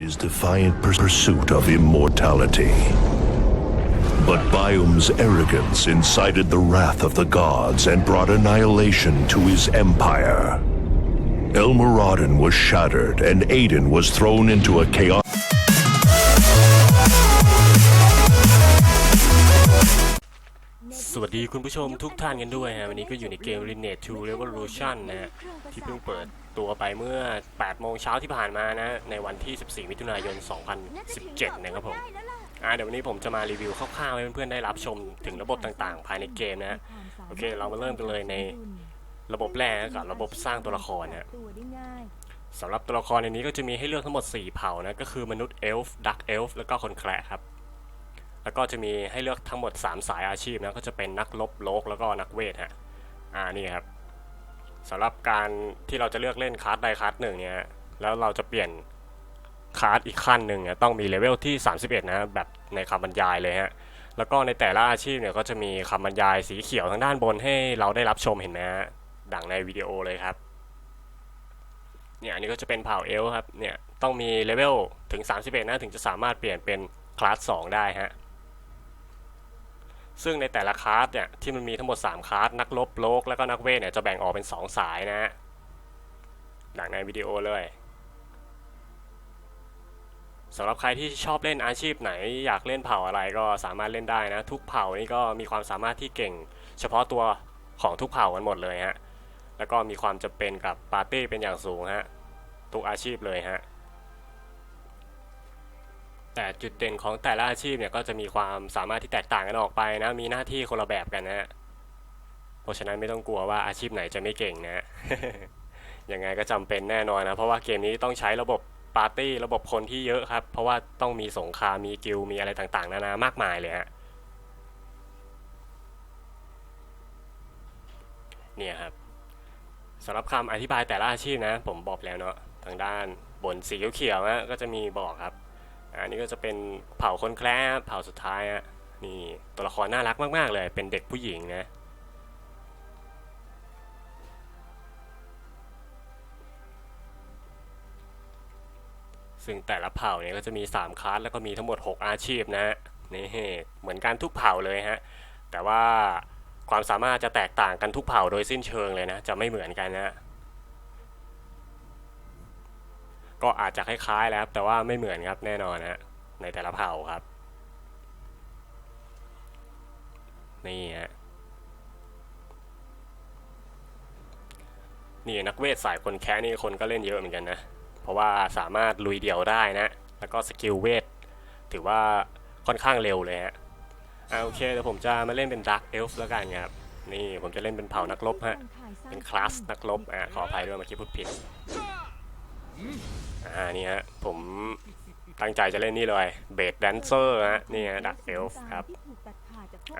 his defiant pur- pursuit of immortality. But Biom's arrogance incited the wrath of the gods and brought annihilation to his empire. Elmoradin was shattered, and Aiden was thrown into a chaos. สวัสดีคุณผู้ชมทุกท่านกันด้วยฮะวันนี้ก็อยู่ในเกม Lineage 2 Revolution นะฮะที่เพิ่งเปิด ตัวไปเมื่อ 8 โมงเช้าที่ผ่านมานะ ในวันที่ 14 มิถุนายน 2017 นะครับผมอ่าเดี๋ยววันนี้ผมจะมารีวิวคร่าวๆให้เพื่อนๆได้รับชมถึงระบบต่างๆ ภายในเกมนะฮะโอเค เรามาเริ่มกันเลยในระบบแรกกับระบบสร้างตัวละครนะสำหรับตัวละครในนี้ก็จะมีให้เลือกทั้งหมด 4 เผ่านะ ก็คือมนุษย์เอลฟ์ดักเอลฟ์แล้วก็คนแคระครับแล้วก็จะมีให้เลือกทั้งหมด 3 สายอาชีพนะ ก็จะเป็นนักลบโลกแล้วก็นักเวทฮะ อ่า นี่ครับ สำหรับการที่เราจะเลือกเล่นคาร์ดใดคาร์ดหนึ่งเนี่ยแล้วเราจะเปลี่ยนคาร์ดอีกขั้นหนึ่งเนี่ยต้องมีเลเวลที่ 31 นะแบบในคำบรรยายเลยฮะแล้วก็ในแต่ละอาชีพเนี่ยก็จะมีคำบรรยายสีเขียวทางด้านบนให้เราได้รับชมเห็นไหมฮะดังในวิดีโอเลยครับเนี่ยอันนี้ก็จะเป็นเผ่าเอลครับเนี่ยต้องมีเลเวลถึง 31 นะถึงจะสามารถเปลี่ยนเป็นคลาส2ได้ฮะ ซึ่งในแต่ละคลาสเนี่ยที่มันมีทั้งหมด 3คลาสนักลบโลกแล้วก็นักเวทเนี่ยจะแบ่งออกเป็น 2 สายนะฮะดังในวิดีโอเลยสำหรับใครที่ชอบเล่นอาชีพไหน อยากเล่นเผ่าอะไรก็สามารถเล่นได้นะ ทุกเผ่านี่ก็มีความสามารถที่เก่ง เฉพาะตัวของทุกเผ่ากันหมดเลยฮะแล้วก็มีความจำเป็นกับปาร์ตี้เป็นอย่างสูงฮะทุกอาชีพเลยฮะ แต่จุดเด่นของแต่ละอาชีพเนี่ยก็จะมีความสามารถที่แตกต่างกันออกไปนะ มีหน้าที่คนละแบบกันนะฮะ เพราะฉะนั้นไม่ต้องกลัวว่าอาชีพไหนจะไม่เก่งนะยังไงก็จำเป็นแน่นอนนะ เพราะว่าเกมนี้ต้องใช้ระบบปาร์ตี้ระบบคนที่เยอะครับ เพราะว่าต้องมีสงครามมีกิลมีอะไรต่างๆ นานามากมายเลยฮะเนี่ยครับสำหรับคำอธิบายแต่ละอาชีพนะ ผมบอกแล้วเนาะทางด้านบนสีเขียวๆนะก็จะมีบอกครับ อันนี้ก็จะเป็นเผ่าคนแคร์เผ่าสุดท้ายอะนี่ตัวละครน่ารักมาก ๆ เลย เป็นเด็กผู้หญิงนะ ซึ่งแต่ละเผ่าเนี่ยก็จะมี 3คลาสแล้วก็มีทั้งหมด 6 อาชีพนะฮะนี่เหมือนกันทุกเผ่าเลยฮะ แต่ว่าความสามารถจะแตกต่างกันทุกเผ่าโดยสิ้นเชิงเลยนะ จะไม่เหมือนกันนะ ก็อาจจะคล้ายๆแล้วครับแต่ว่าไม่เหมือนครับแน่นอนนะในแต่ละเผ่าครับ นี่ฮะนี่นักเวทสายคนแค้นี่คนก็เล่นเยอะเหมือนกันนะ เพราะว่าสามารถลุยเดี่ยวได้นะ แล้วก็สกิลเวทถือว่าค่อนข้างเร็วเลยฮะอ่าโอเคเดี๋ยวผมจะมาเล่นเป็นดักเอลฟ์แล้วกันครับ นี่ผมจะเล่นเป็นเผ่านักรบฮะ เป็นคลาสนักรบอ่าขออภัยด้วยเมื่อกี้พูดผิด อ่านี่ฮะผมตั้งใจจะเล่นนี่เลยเบสแดนเซอร์ฮะนี่ฮะดักเอลฟ์ครับ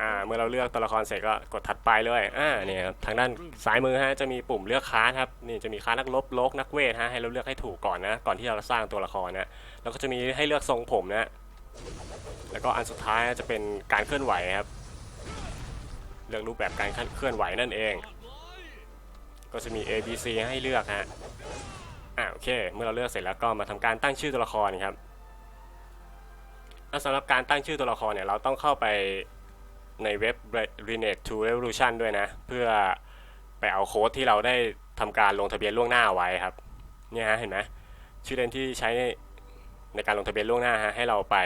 อ่าเมื่อเราเลือกตัวละครเสร็จก็กดถัดไปเลยอ่าเนี่ยทางด้านซ้ายมือฮะจะมีปุ่มเลือกคลาครับนี่จะมีคลานักลบโลกนักเวทฮะให้เราเลือกให้ถูกก่อนนะก่อนที่เราจะสร้างตัวละครนะแล้วก็จะมีให้เลือกทรงผมนะแล้วก็อันสุดท้ายจะเป็นการเคลื่อนไหวครับ เลือกรูปแบบการเคลื่อนไหวนั่นเอง ก็จะมี A B C ให้เลือกฮะ อ่าโอเค เมื่อเราเลือกเสร็จแล้วก็มาทำการตั้งชื่อตัวละครครับแล้วสำหรับการตั้งชื่อตัวละครเนี่ยเราต้องเข้าไปในเว็บ Renate to Revolution ด้วยนะ เพื่อไปเอาโค้ดที่เราได้ทำการลงทะเบียนล่วงหน้าไว้ครับเนี่ยฮะเห็นไหมชื่อเล่นที่ใช้ในการลงทะเบียนล่วงหน้าฮะให้เราไป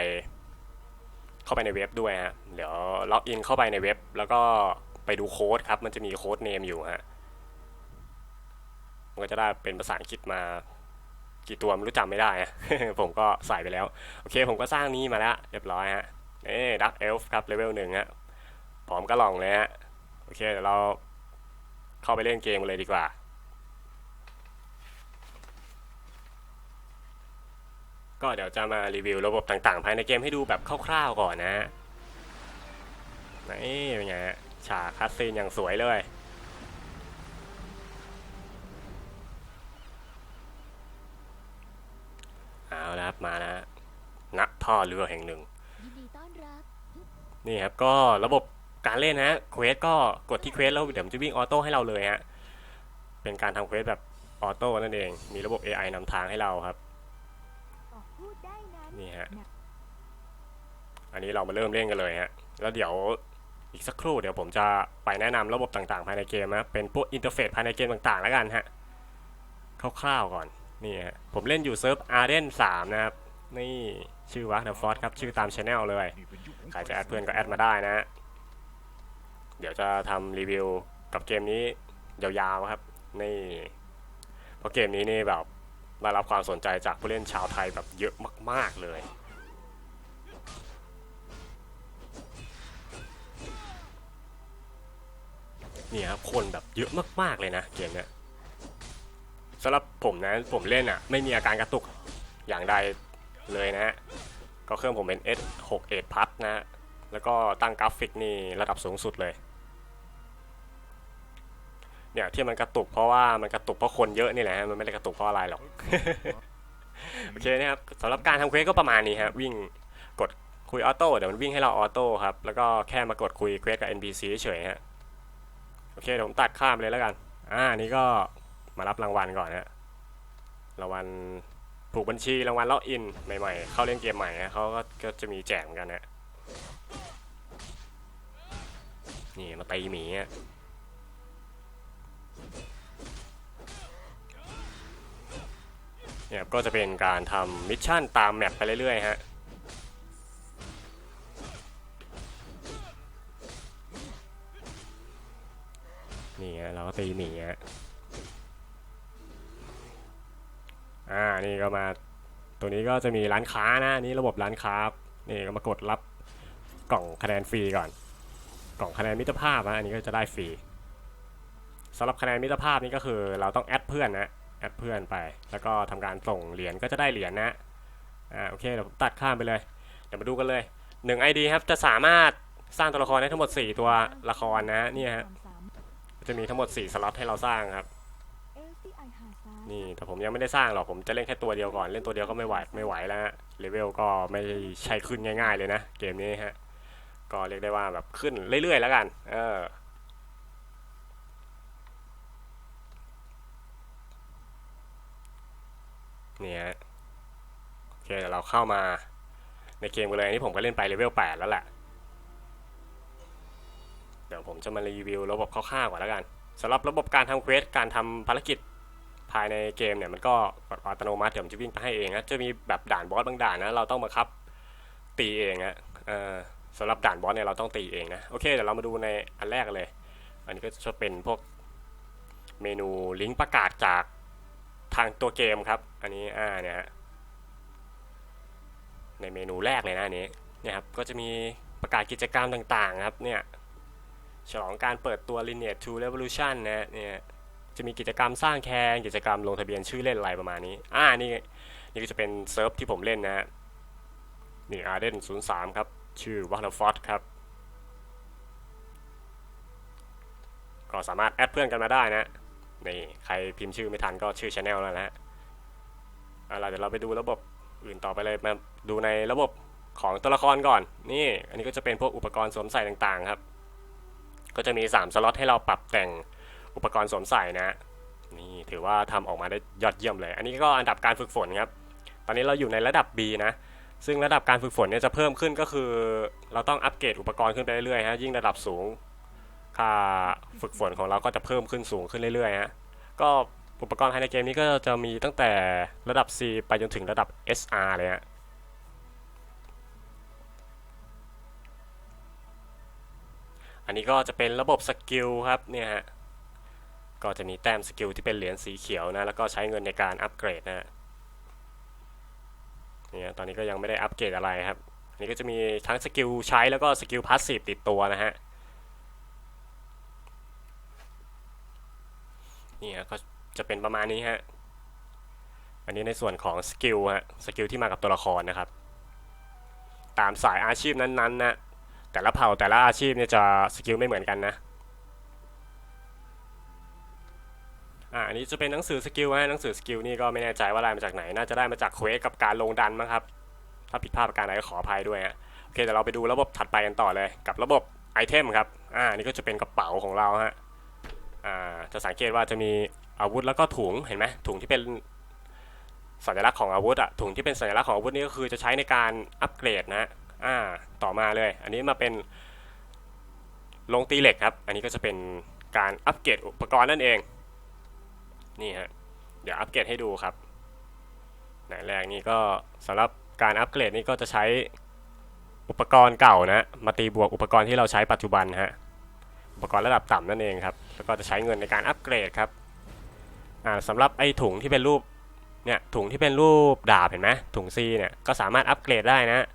เข้าไปในเว็บด้วยฮะเดี๋ยวล็อกอินเข้าไปในเว็บ แล้วก็ไปดูโค้ดครับมันจะมีโค้ดเนมอยู่ฮะ มันก็จะได้เป็นภาษาอังกฤษมากี่ตัวไม่รู้จำไม่ได้ ผมก็ใส่ไปแล้ว โอเคผมก็สร้างนี้มาแล้วเรียบร้อยฮะเอ๊ดักเอลฟ์ครับเลเวลหนึ่งฮะพร้อมก็ลองเลยฮะ โอเคเดี๋ยวเราเข้าไปเล่นเกมเลยดีกว่า ก็เดี๋ยวจะมารีวิวระบบต่างๆ ภายในเกมให้ดูแบบคร่าวๆก่อนนะฮะนี่เป็นไงฉากคัสซีนอย่างสวยเลย เอาละครับมาแล้วฮะณ ท่อเรือแห่งหนึ่งยินดีต้อนรับนี่ครับก็ระบบการเล่นนะฮะเควสก็กดที่เควสแล้วเดี๋ยวมันจะวิ่งออโต้ให้เราเลยฮะ เป็นการทำเควสแบบออโต้นั่นเอง มีระบบ AI นำทางให้เราครับออกพูดได้นั้นนี่ฮะ อันนี้เรามาเริ่มเล่นกันเลยฮะ แล้วเดี๋ยวอีกสักครู่เดี๋ยวผมจะไปแนะนำระบบต่างๆ ภายในเกมนะ เป็นพวกอินเทอร์เฟซภายในเกมต่างๆ แล้วกันฮะ คร่าวๆก่อน นี่ฮะ ผมเล่นอยู่เซิร์ฟอาร์เดน3นะครับ นี่ชื่อวัคเดอะฟอสครับ ชื่อตามช anel เลย ใครจะแอดเพื่อนก็แอดมาได้นะ เดี๋ยวจะทำรีวิวกับเกมนี้ยาวๆครับ นี่เพราะเกมนี้นี่แบบได้รับความสนใจจากผู้เล่นชาวไทยแบบเยอะมาก ๆเลยเนี่ยครับคนแบบเยอะมากๆเลยนะเกมเนี้ยสำหรับผมนะผมเล่นอะ ไม่มีอาการกระตุกอย่างใด เลยนะฮะ ก็เครื่องผมเป็น S68 Plus นะฮะ แล้วก็ตั้งกราฟิกนี่ระดับสูงสุดเลย เนี่ยที่มันกระตุกเพราะว่ามันกระตุกเพราะคนเยอะนี่แหละฮะมันไม่ได้กระตุกเพราะอะไรหรอก โอเคนะครับสำหรับการทำเควสก็ประมาณนี้ฮะวิ่งกดคุยออโต้เดี๋ยวมันวิ่งให้เราออโต้ครับ แล้วก็แค่มากดคุยเควสกับ NPC เฉยฮะ โอเคเดี๋ยวผมตัดข้ามเลยแล้วกัน อ่านี่ก็มารับรางวัลก่อนฮะรางวัล ผูกบัญชีรางวัลล็อกอินใหม่ๆ เข้าเล่นเกมใหม่ฮะเขาก็ก็จะมีแจกเหมือนกันฮะนี่มาตีหมีฮะเนี่ยก็จะเป็นการทำมิชชั่นตามแมปไปเรื่อยๆฮะนี่ฮะเราก็ตีหมีฮะ อ่า นี่ก็มา ตัวนี้ก็จะมีร้านค้านะนี่ระบบร้านค้า นี่ก็มากดรับกล่องคะแนนฟรีก่อน กล่องคะแนนมิตรภาพนะอันนี้ก็จะได้ฟรีสำหรับคะแนนมิตรภาพนี่ก็คือ เราต้องแอดเพื่อนนะแอดเพื่อนไป แล้วก็ทำการส่งเหรียญก็จะได้เหรียญนะอ่าโอเคเดี๋ยวผมตัดข้ามไปเลย เดี๋ยวมาดูกันเลย1 ID ครับจะสามารถสร้างตัวละครได้ทั้งหมด 4 ตัวละครนะเนี่ยฮะจะมีทั้งหมด 4 สล็อตให้เราสร้างครับ นี่แต่ผมยังไม่ได้สร้างหรอกผมจะเล่นแค่ตัวเดียวก่อนเล่นตัวเดียวก็ไม่ไหวไม่ไหวแล้วฮะเลเวลก็ไม่ใช่ขึ้นง่าย ๆ เลยนะเกมนี้ฮะก็เรียกได้ว่าแบบขึ้นเรื่อยๆแล้วกัน เออเนี่ยโอเคเดี๋ยวเราเข้ามาในเกมกันเลยอันนี้ผมก็เล่นไปเลเวล8แล้วแหละเดี๋ยวผมจะมารีวิวระบบคร่าวๆก่อนแล้วกันสำหรับระบบการทำเควสการทำภารกิจายในเกมเนี่ยมันก็อัตโนมัติเดี๋ยวมันจะวิ่งไปให้เองนะจะมีแบบด่านบอสบางด่านนะเราต้องบังคับตีเองนะสำหรับด่านบอสเนี่ยเราต้องตีเองนะโอเคเดี๋ยวเรามาดูในอันแรกเลย อันนี้ก็จะเป็นพวกเมนูลิงก์ประกาศจากทางตัวเกมครับ อันนี้อ่าเนี่ยในเมนูแรกเลยนะอันนี้เนี่ยครับก็จะมีประกาศกิจกรรมต่างๆครับเนี่ยฉลองการเปิดตัว Lineage 2 Revolution นะเนี่ย จะมีกิจกรรมสร้างแคนกิจกรรมลงทะเบียนชื่อเล่นอะไรประมาณนี้ อ่านี่นี่ก็จะเป็นเซิร์ฟที่ผมเล่นนะฮะนี่ Arden 03ครับ ชื่อ Waterford ครับ ก็สามารถแอดเพื่อนกันมาได้นะนี่ใครพิมพ์ชื่อไม่ทันก็ชื่อ Channel แล้วนะฮะเอาล่ะเดี๋ยวเราไปดูระบบอื่นต่อไปเลยมาดูในระบบของตัวละครก่อน นี่อันนี้ก็จะเป็นพวกอุปกรณ์สวมใส่ต่างๆครับ ก็จะมี 3 สล็อตให้เราปรับแต่ง อุปกรณ์สวมใส่นะนี่ถือว่าทำออกมาได้ยอดเยี่ยมเลย อันนี้ก็อันดับการฝึกฝนครับ ตอนนี้เราอยู่ในระดับ B นะ ซึ่งระดับการฝึกฝนเนี่ยจะเพิ่มขึ้นก็คือ เราต้องอัปเกรดอุปกรณ์ขึ้นไปเรื่อยๆฮะยิ่งระดับสูงค่าฝึกฝนของเราก็จะเพิ่มขึ้นสูงขึ้นเรื่อยๆฮะก็อุปกรณ์ภายในเกมนี้ก็จะมีตั้งแต่ระดับ C ไปจนถึงระดับ SR เลยฮะอันนี้ก็จะเป็นระบบสกิลครับเนี่ยฮะ ก็จะมีแต้มสกิลที่เป็นเหรียญสีเขียวนะ แล้วก็ใช้เงินในการอัปเกรดนะฮะเนี่ยตอนนี้ก็ยังไม่ได้อัปเกรดอะไรครับอันนี้ก็จะมีทั้งสกิลใช้แล้วก็สกิลพาสซีฟติดตัวนะฮะเนี่ยก็จะเป็นประมาณนี้ฮะ อันนี้ในส่วนของสกิลฮะ สกิลที่มากับตัวละครนะครับ ตามสายอาชีพนั้นๆนะ แต่ละเผ่าแต่ละอาชีพเนี่ยจะสกิลไม่เหมือนกันนะ อ่าอันนี้จะเป็นหนังสือสกิลฮะหนังสือสกิลนี่ก็ไม่แน่ใจว่าได้มาจากไหน น่าจะได้มาจากเควสกับการลงดันมั้งครับ ถ้าผิดพลาดประการใดก็ขออภัยด้วยฮะโอเคเดี๋ยวเราไปดูระบบถัดไปกันต่อเลย กับระบบไอเทมครับ อ่านี่ก็จะเป็นกระเป๋าของเราฮะ อ่า จะสังเกตว่าจะมีอาวุธแล้วก็ถุง เห็นไหมถุงที่เป็นสัญลักษณ์ของอาวุธอะถุงที่เป็นสัญลักษณ์ของอาวุธนี่ก็คือจะใช้ในการอัปเกรดนะ อ่า ต่อมาเลย อันนี้มาเป็นลงตีเหล็กครับ อันนี้ก็จะเป็นการอัปเกรดอุปกรณ์นั่นเอง นี่ฮะ เดี๋ยวอัปเกรดให้ดูครับไหนแรกนี่ก็สำหรับการอัปเกรดนี่ก็จะใช้อุปกรณ์เก่านะ มาตีบวกอุปกรณ์ที่เราใช้ปัจจุบันฮะ อุปกรณ์ระดับต่ำนั่นเองครับ แล้วก็จะใช้เงินในการอัปเกรดครับ อ่าสำหรับไอ้ถุงที่เป็นรูปเนี่ยถุงที่เป็นรูปดาบเห็นไหมถุงซีเนี่ยก็สามารถอัปเกรดได้นะ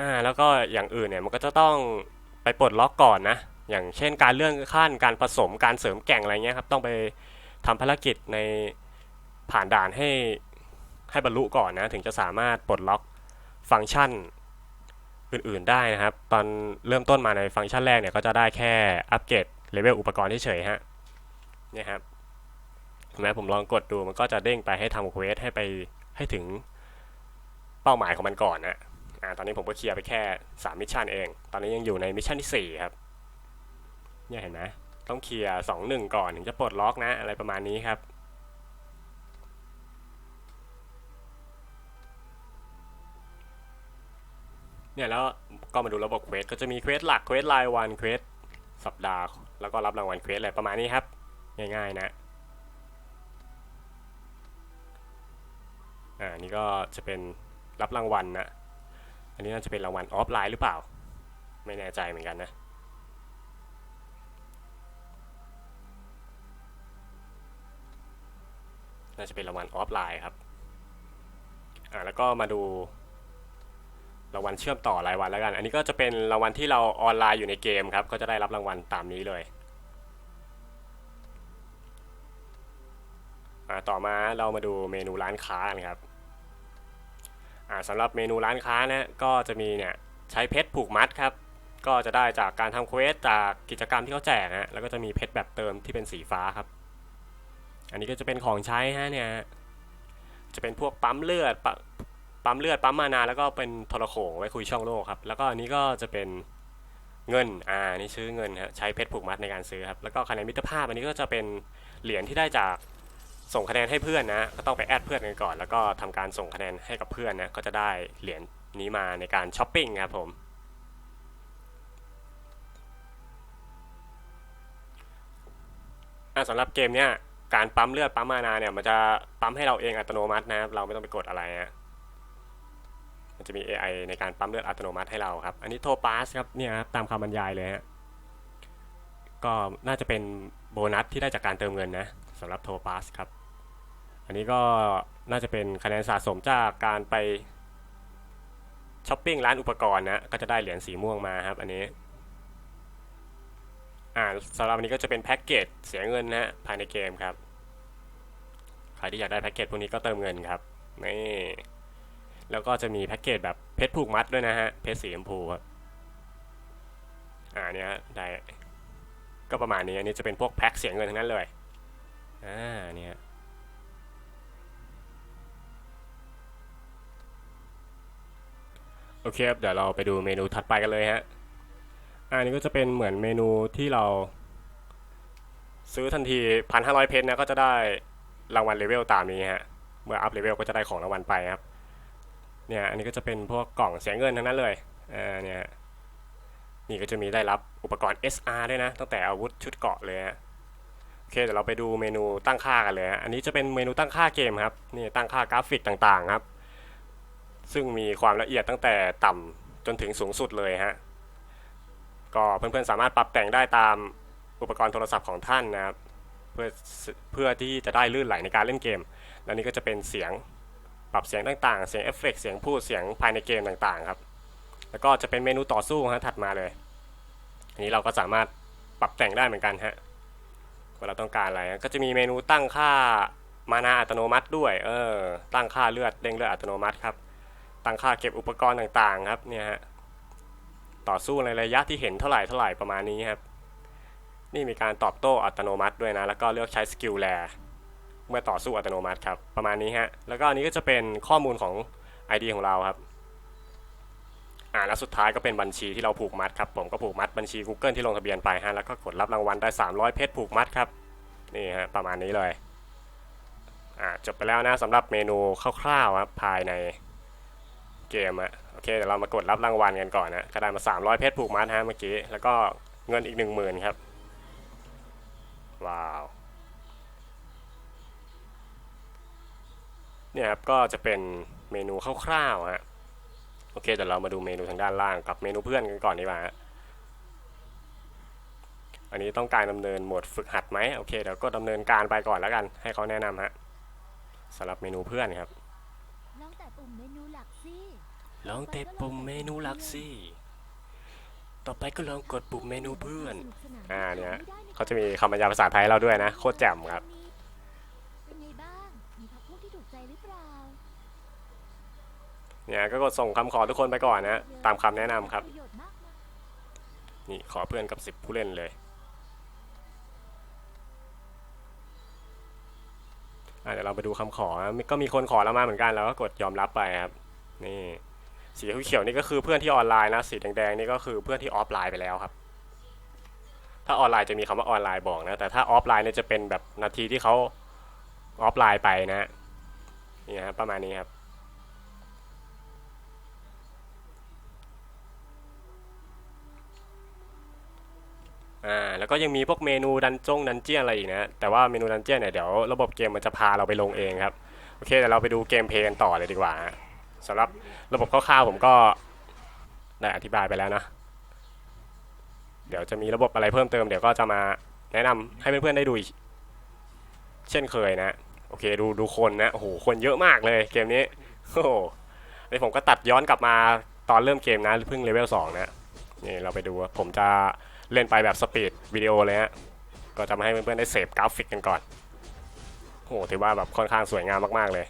อ่าแล้วก็อย่างอื่นเนี่ยมันก็จะต้องไปปลดล็อกก่อนนะ อย่างเช่นการเลื่อนขั้นการผสมการเสริมแก่งอะไรเงี้ยครับต้องไปทำภารกิจในผ่านด่านให้ให้บรรลุก่อนนะถึงจะสามารถปลดล็อกฟังก์ชันอื่นๆได้นะครับ ตอนเริ่มต้นมาในฟังก์ชันแรกเนี่ยก็จะได้แค่อัปเกรดเลเวลอุปกรณ์เฉยๆฮะเนี่ยครับเห็นไหมผมลองกดดูมันก็จะเด้งไปให้ทำเควสให้ไปให้ถึงเป้าหมายของมันก่อนนะอ่าตอนนี้ผมก็เคลียร์ไปแค่ 3 มิชชั่นเอง ตอนนี้ยังอยู่ในมิชชั่นที่ 4 ครับ เนี่ยเห็นไหมต้องเคลียร์สองหนึ่งก่อนถึงจะปลดล็อกนะ อะไรประมาณนี้ครับเนี่ยแล้วก็มาดูระบบเควสก็จะมีเควสหลักเควสรายวันเควสสัปดาห์ แล้วก็รับรางวัลเควสอะไรประมาณนี้ครับ ง่ายๆนะอ่านี่ก็จะเป็นรับรางวัลนะ อันนี้น่าจะเป็นรางวัลออฟไลน์หรือเปล่า ไม่แน่ใจเหมือนกันนะ น่าจะเป็นรางวัลออฟไลน์ครับอ่าแล้วก็มาดูรางวัลเชื่อมต่อรายวันแล้วกัน อันนี้ก็จะเป็นรางวัลที่เราออนไลน์อยู่ในเกมครับ ก็จะได้รับรางวัลตามนี้เลย ต่อมาเรามาดูเมนูร้านค้ากันครับสำหรับเมนูร้านค้านะก็จะมีเนี่ยใช้เพชรผูกมัดครับ ก็จะได้จากการทำเควสจากกิจกรรมที่เขาแจกฮะแล้วก็จะมีเพชรแบบเติมที่เป็นสีฟ้าครับ อันนี้ก็จะเป็นของใช้ฮะเนี่ยจะเป็นพวกปั๊มเลือดป,ปั๊มเลือดปั๊มมานาแล้วก็เป็นโทรโขงไว้คุยช่องโลกครับ แล้วก็อันนี้ก็จะเป็นเงินอ่านี่ซื้อเงินฮะใช้เพชรผูกมัดในการซื้อครับแล้วก็คะแนนมิตรภาพอันนี้ก็จะเป็นเหรียญที่ได้จากส่งคะแนนให้เพื่อนนะ ก็ต้องไปแอดเพื่อนกันก่อน แล้วก็ทำการส่งคะแนนให้กับเพื่อนนะ ก็จะได้เหรียญนี้มาในการช้อปปิ้งครับผมอะสำหรับเกมเนี้ย การปั๊มเลือดปั๊มมานาเนี่ยมันจะปั๊มให้เราเองอัตโนมัตินะครับเราไม่ต้องไปกดอะไรฮะมันจะมี AI ในการปั๊มเลือดอัตโนมัติให้เราครับ อันนี้โทปาสครับเนี่ยครับตามคำบรรยายเลยฮะก็น่าจะเป็นโบนัสที่ได้จากการเติมเงินนะสำหรับโทปาสครับ อันนี้ก็น่าจะเป็นคะแนนสะสมจากการไปช้อปปิ้งร้านอุปกรณ์นะก็จะได้เหรียญสีม่วงมาครับ อันนี้ อ่าสำหรับอันนี้ก็จะเป็นแพ็กเกจเสียเงินนะฮะภายในเกมครับ ใครที่อยากได้แพ็กเกจพวกนี้ก็เติมเงินครับนี่แล้วก็จะมีแพ็กเกจแบบเพชรผูกมัดด้วยนะฮะเพชรสีชมพูครับอ่าเนี่ยได้ก็ประมาณนี้อันนี้จะเป็นพวกแพ็กเสียเงินทั้งนั้นเลยอ่าเนี่ยโอเคครับเดี๋ยวเราไปดูเมนูถัดไปกันเลยฮะ อันนี้ก็จะเป็นเหมือนเมนูที่เรา ซื้อทันทีพันห้าร้อยเพชรนะก็จะได้รางวัลเลเวลตามนี้ฮะ เมื่ออัพเลเวลก็จะได้ของรางวัลไปครับ เนี่ยอันนี้ก็จะเป็นพวกกล่องเสียเงินทั้งนั้นเลยอ่าเนี่ยนี่ก็จะมีได้รับอุปกรณ์ SR ด้วยนะ ตั้งแต่อาวุธชุดเกาะเลยฮะโอเคเดี๋ยวเราไปดูเมนูตั้งค่ากันเลยฮะอันนี้จะเป็นเมนูตั้งค่าเกมครับนี่ตั้งค่ากราฟิกต่างๆครับ ซึ่งมีความละเอียดตั้งแต่ต่ำจนถึงสูงสุดเลยฮะ ก็เพื่อนๆสามารถปรับแต่งได้ตามอุปกรณ์โทรศัพท์ของท่านนะครับเพื่อเพื่อที่จะได้ลื่นไหลในการเล่นเกม และนี่ก็จะเป็นเสียงปรับเสียงต่างๆ เสียงเอฟเฟกเสียงพูดเสียงภายในเกมต่างๆครับ แล้วก็จะเป็นเมนูต่อสู้ฮะถัดมาเลย อันนี้เราก็สามารถปรับแต่งได้เหมือนกันฮะว่าเราต้องการอะไร ก็จะมีเมนูตั้งค่ามานาอัตโนมัติด้วย เออ ตั้งค่าเลือดเด้งเลือดอัตโนมัติครับ ตั้งค่าเก็บอุปกรณ์ต่างๆ ครับ เนี่ยฮะ ต่อสู้ในระยะที่เห็นเท่าไหร่เท่าไหร่ประมาณนี้ครับ นี่มีการตอบโต้อัตโนมัติด้วยนะ แล้วก็เลือกใช้สกิลแลเมื่อต่อสู้อัตโนมัติครับ ประมาณนี้ฮะ แล้วก็อันนี้ก็จะเป็นข้อมูลของ ID ของเราครับ อ่าแล้วสุดท้ายก็เป็นบัญชีที่เราผูกมัดครับ ผมก็ผูกมัดบัญชี Google ที่ลงทะเบียนไปฮะ แล้วก็กดรับรางวัลได้ 300 เพชรผูกมัดครับ นี่ฮะ ประมาณนี้เลย อ่าจบไปแล้วนะสำหรับเมนูคร่าวๆครับภายในเกมอะ โอเคเดี๋ยวเรามากดรับรางวัลกันก่อนนะก็ได้มา300เพชรผูกมัดฮะเมื่อกี้ แล้วก็เงินอีก 10,000 ครับ ว้าวเนี่ยครับก็จะเป็นเมนูคร่าวๆฮะโอเคเดี๋ยวเรามาดูเมนูทางด้านล่างกับเมนูเพื่อนกันก่อนดีกว่าอันนี้ต้องการดำเนินโหมดฝึกหัดไหมโอเคเดี๋ยวก็ดำเนินการไปก่อนแล้วกัน ให้เขาแนะนำฮะสำหรับเมนูเพื่อนครับ ลองเตะปุ่มเมนูหลักสิต่อไปก็ลองกดปุ่มเมนูเพื่อน อ่าเนี่ยเขาจะมีคำบรรยายภาษาไทยให้เราด้วยนะ โคตรแจ่มครับ เป็นไงบ้าง มีพักพวกที่ถูกใจหรือเปล่าเนี่ยก็กดส่งคำขอทุกคนไปก่อนนะ ตามคำแนะนำครับ ประโยชน์มากมายนี่ขอเพื่อนกับ 10 ผู้เล่นเลย อะเดี๋ยวเราไปดูคำขอนะมีก็มีคนขอเรามาเหมือนกันเราก็กดยอมรับไปครับ นี่ สีเขียวๆนี่ก็คือเพื่อนที่ออนไลน์นะ สีแดงๆนี่ก็คือเพื่อนที่ออฟไลน์ไปแล้วครับ ถ้าออนไลน์จะมีคำว่าออนไลน์บอกนะ แต่ถ้าออฟไลน์เนี่ยจะเป็นแบบนาทีที่เขาออฟไลน์ไปนะนี่นะครับประมาณนี้ครับ อ่า แล้วก็ยังมีพวกเมนูดันจงดันเจี้ยอะไรอีกนะ แต่ว่าเมนูดันเจี้ยเนี่ยเดี๋ยวระบบเกมมันจะพาเราไปลงเองครับ โอเคเดี๋ยวเราไปดูเกมเพลย์กันต่อเลยดีกว่า สำหรับระบบคร่าวๆผมก็ได้อธิบายไปแล้วนะ เดี๋ยวจะมีระบบอะไรเพิ่มเติมเดี๋ยวก็จะมาแนะนำให้เพื่อนๆได้ดูอีกเช่นเคยนะ โอเคดูดูคนนะโอ้โหคนเยอะมากเลยเกมนี้โอ้โหนี่ผมก็ตัดย้อนกลับมาตอนเริ่มเกมนะเพิ่งเลเวล2นะนี่เราไปดูผมจะเล่นไปแบบสปีดวิดีโอเลยฮะก็จะมาให้เพื่อนๆได้เสพกราฟิกกันก่อนโอ้โหถือว่าแบบค่อนข้างสวยงามมากๆเลย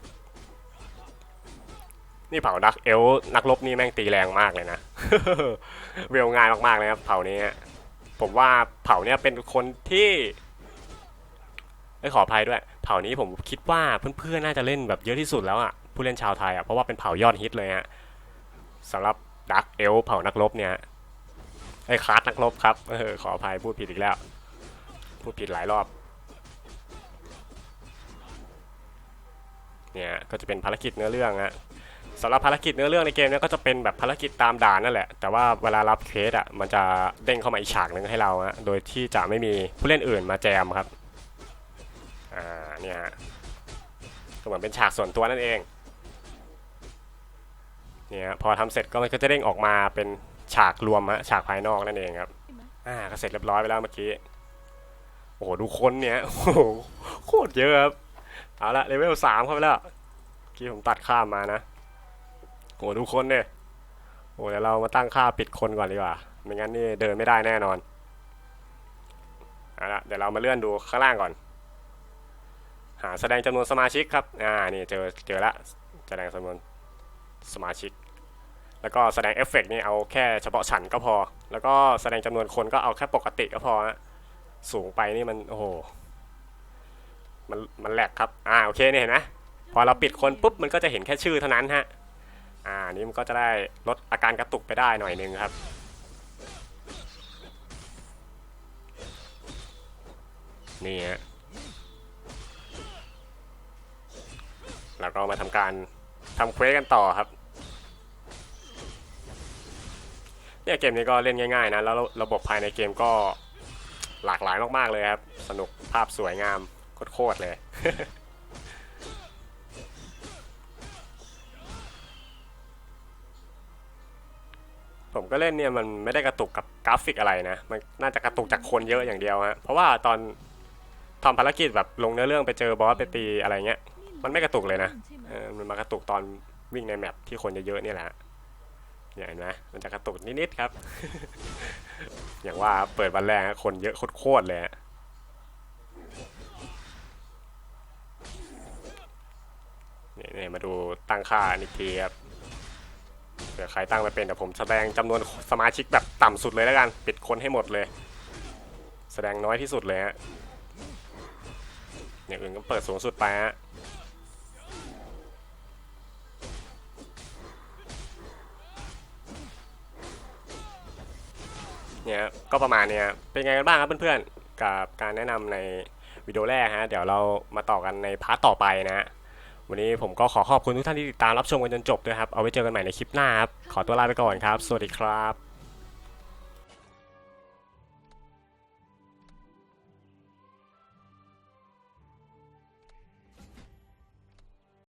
นี่เผาดักเอลนักรบนี่แม่งตีแรงมากเลยนะเวลง่ายมากๆเลยครับเผานี้ ผมว่าเผาเนี่ยเป็นคนที่ไม่ขออภัยด้วย เผานี้ผมคิดว่าเพื่อนๆน่าจะเล่นแบบเยอะที่สุดแล้วอะผู้เล่นชาวไทยอะเพราะว่าเป็นเผายอดฮิตเลยฮะสำหรับดักเอลเผานักรบเนี่ยไอ้คาร์ดนักรบครับเออขออภัยพูดผิดอีกแล้ว พูดผิดหลายรอบเนี่ยก็จะเป็นภารกิจเนื้อเรื่องฮะ สำหรับภารกิจเนื้อเรื่องในเกมเนี้ก็จะเป็นแบบภารกิจตามด่านนั่นแหละ แต่ว่าเวลารับเควสอะมันจะเด้งเข้ามาอีกฉากหนึ่งให้เราฮะโดยที่จะไม่มีผู้เล่นอื่นมาแจมครับอ่าเนี่ยฮะก็เหมือนเป็นฉากส่วนตัวนั่นเองเนี่ยพอทำเสร็จก็มันก็จะเด้งออกมาเป็นฉากรวมฮะฉากภายนอกนั่นเองครับอ่าก็เสร็จเรียบร้อยไปแล้วเมื่อกี้โอ้โหดูคนเนี่ยโอ้โหโคตรเยอะครับเอาละเลเวลสามเข้าไปแล้วกี้ผมตัดข้ามมานะ โหดูคนเนี่ยโหเดี๋ยวเรามาตั้งค่าปิดคนก่อนดีกว่า ไม่งั้นนี่เดินไม่ได้แน่นอนเอาละเดี๋ยวเรามาเลื่อนดูข้างล่างก่อน หาแสดงจำนวนสมาชิกครับ อ่า นี่เจอ เจอละแสดงจำนวนสมาชิก แล้วก็แสดงเอฟเฟกต์นี่เอาแค่เฉพาะฉันก็พอ แล้วก็แสดงจำนวนคนก็เอาแค่ปกติก็พอฮะสูงไปนี่มัน โอ้โห มัน มันแหลกครับ อ่า โอเคเนี่ยเห็นไหมพอเราปิดคนปุ๊บ มันก็จะเห็นแค่ชื่อเท่านั้นฮะ อ่านี่มันก็จะได้ลดอาการกระตุกไปได้หน่อยนึงครับนี่ฮะแล้วก็มาทำการทำเควสกันต่อครับเนี่ยเกมนี้ก็เล่นง่ายๆนะแล้วระบบภายในเกมก็หลากหลายมากๆเลยครับ สนุกภาพสวยงามโคตรๆเลย ผมก็เล่นเนี่ยมันไม่ได้กระตุกกับกราฟิกอะไรนะ มันน่าจะกระตุกจากคนเยอะอย่างเดียวฮะ เพราะว่าตอนทำภารกิจแบบลงเนื้อเรื่องไปเจอบอสไปตีอะไรเงี้ย มันไม่กระตุกเลยนะเออมันมากระตุกตอนวิ่งในแมปที่คนเยอะๆนี่แหละเนี่ยเห็นไหมมันจะกระตุกนิดๆครับ อย่างว่าเปิดวันแรกคนเยอะโคตรๆเลยฮะนี่นี่มาดูตั้งค่าอีกทีครับ เผื่อใครตั้งไปเป็นแต่ผมแสดงจำนวนสมาชิกแบบต่ำสุดเลยแล้วกัน ปิดคนให้หมดเลย แสดงน้อยที่สุดเลยฮะอย่างอื่นก็เปิดสูงสุดไปฮะเนี่ยก็ประมาณเนี้ยเป็นไงกันบ้างครับเพื่อนๆ กับการแนะนำในวิดีโอแรกฮะ เดี๋ยวเรามาต่อกันในพาร์ทต่อไปนะฮะ วันนี้ผมก็ขอขอบคุณทุกท่านที่ติดตามรับชมกันจนจบด้วยครับ เอาไว้เจอกันใหม่ในคลิปหน้าครับ ขอตัวลาไปก่อนครับ สวัสดีครับ